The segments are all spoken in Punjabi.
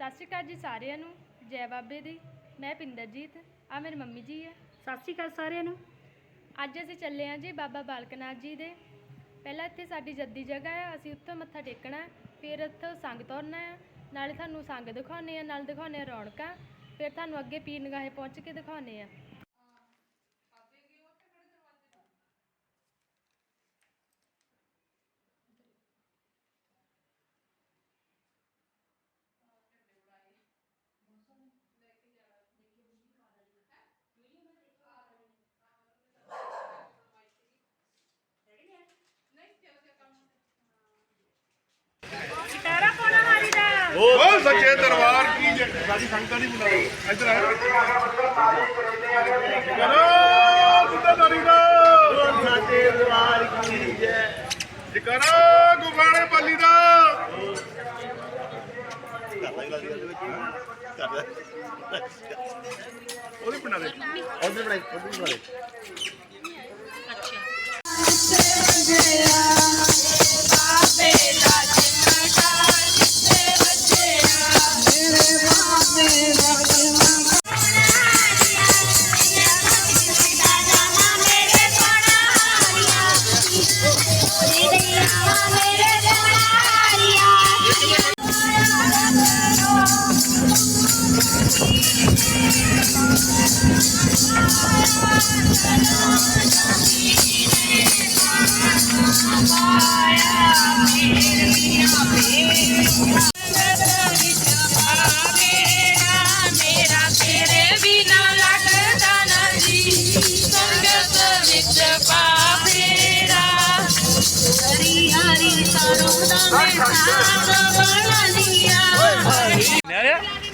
ਸਤਿ ਸ਼੍ਰੀ ਅਕਾਲ ਜੀ ਸਾਰਿਆਂ ਨੂੰ। ਜੈ ਬਾਬੇ ਦੀ। ਮੈਂ ਪਿੰਦਰਜੀਤ ਆ ਮੇਰੀ ਮੰਮੀ ਜੀ ਹੈ ਸਤਿ ਸ਼੍ਰੀ ਅਕਾਲ ਸਾਰਿਆਂ ਨੂੰ। ਅੱਜ ਅਸੀਂ ਚੱਲੇ ਹਾਂ ਜੀ ਬਾਬਾ ਬਾਲਕ ਨਾਥ ਜੀ ਦੇ। ਪਹਿਲਾਂ ਇੱਥੇ ਸਾਡੀ ਜੱਦੀ ਜਗ੍ਹਾ ਹੈ ਅਸੀਂ ਉੱਥੋਂ ਮੱਥਾ ਟੇਕਣਾ ਹੈ, ਫਿਰ ਉੱਥੋਂ ਸੰਗ ਤੁਰਨਾ ਹੈ ਨਾਲੇ ਤੁਹਾਨੂੰ ਸੰਗ ਦਿਖਾਉਣੇ ਆ ਨਾਲ ਦਿਖਾਉਣੇ ਆ ਰੌਣਕਾਂ ਫਿਰ ਤੁਹਾਨੂੰ ਅੱਗੇ ਪੀਰ ਨਿਗਾਹੇ ਪਹੁੰਚ ਕੇ ਦਿਖਾਉਣੇ ਆ ਟਾਰਾ ਪਾਉਣਾ ਮਾਰੀ ਦਾ ਬੋਲ ਸੱਚੇ ਦਰਬਾਰ ਕੀ ਜੈ। ਸਾਡੀ ਸੰਗਤਾਂ ਦੀ ਬੁਲਾਓ ਇੱਧਰ ਆ। ਕਰੋ ਦਾ। ਦਰਬਾਰ ਕੀ ਜੈ। ਜਕਰਾ ਦਾ। ਉਹਦੇ ਬਣਾ ਦੇ। ਉਹਦੇ ਬਣਾ ਉਹਦੇ ਬਣਾ ਦੇ ਵਿੱਚ ਪਾਪੇਰਾ ਹਰੀ ਹਰੀ ਸਰੋਂ ਦਾ ਮੇਰਾ ਬਣਾ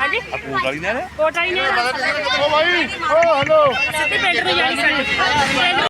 ਹਾਂਜੀ ਆਪੂ ਵਾਲੀ ਨੇ ਕੋਟ ਨੇ ਓ ਭਾਈ ਓ ਹਲੋ ਸਿੱਧੇ ਪਿੰਡ ਨੂੰ ਜਾਣੀ ਸਾਡੀ Rana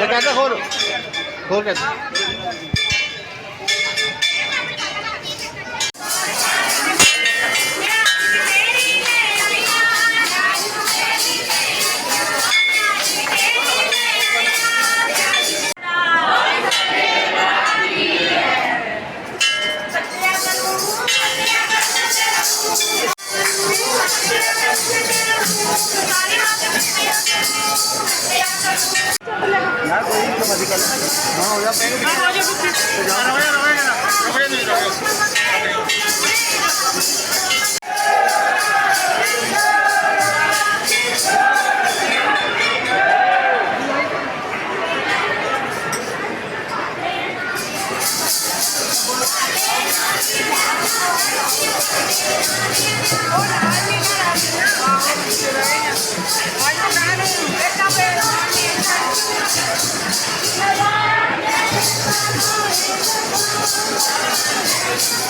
Dekat dah hor. Hor kat. Thank you.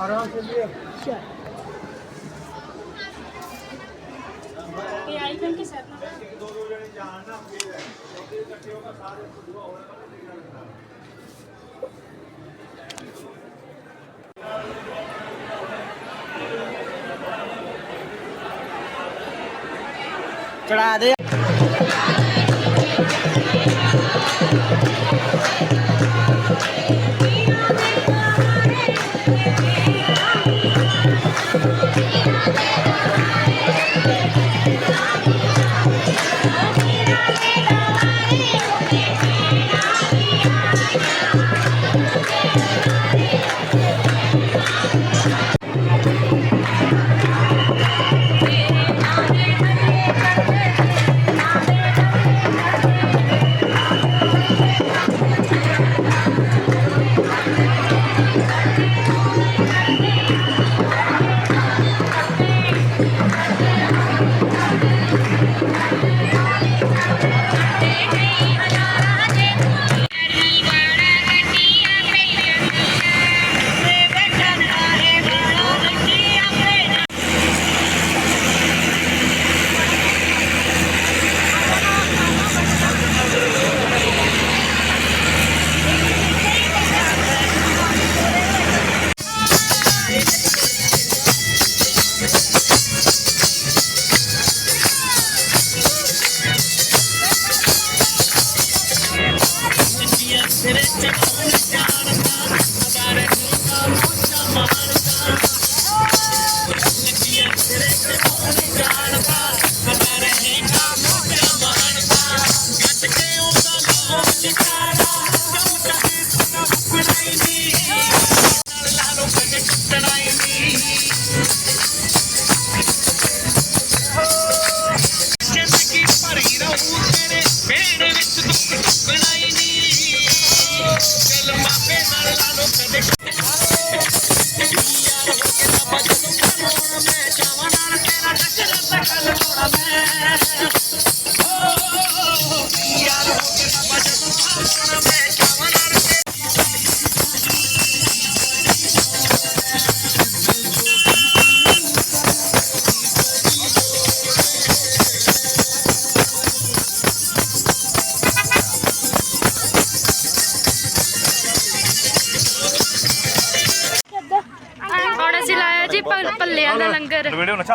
चढ़ा दे ఇక్కడ అదే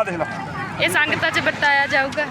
ਲੰਗਰ ਵੀਡੀਓ ਨੱਚਾ ਦੇਖ ਲੈ ਇਹ ਸੰਗਤਾਂ 'ਚ ਵਰਤਾਇਆ ਜਾਊਗਾ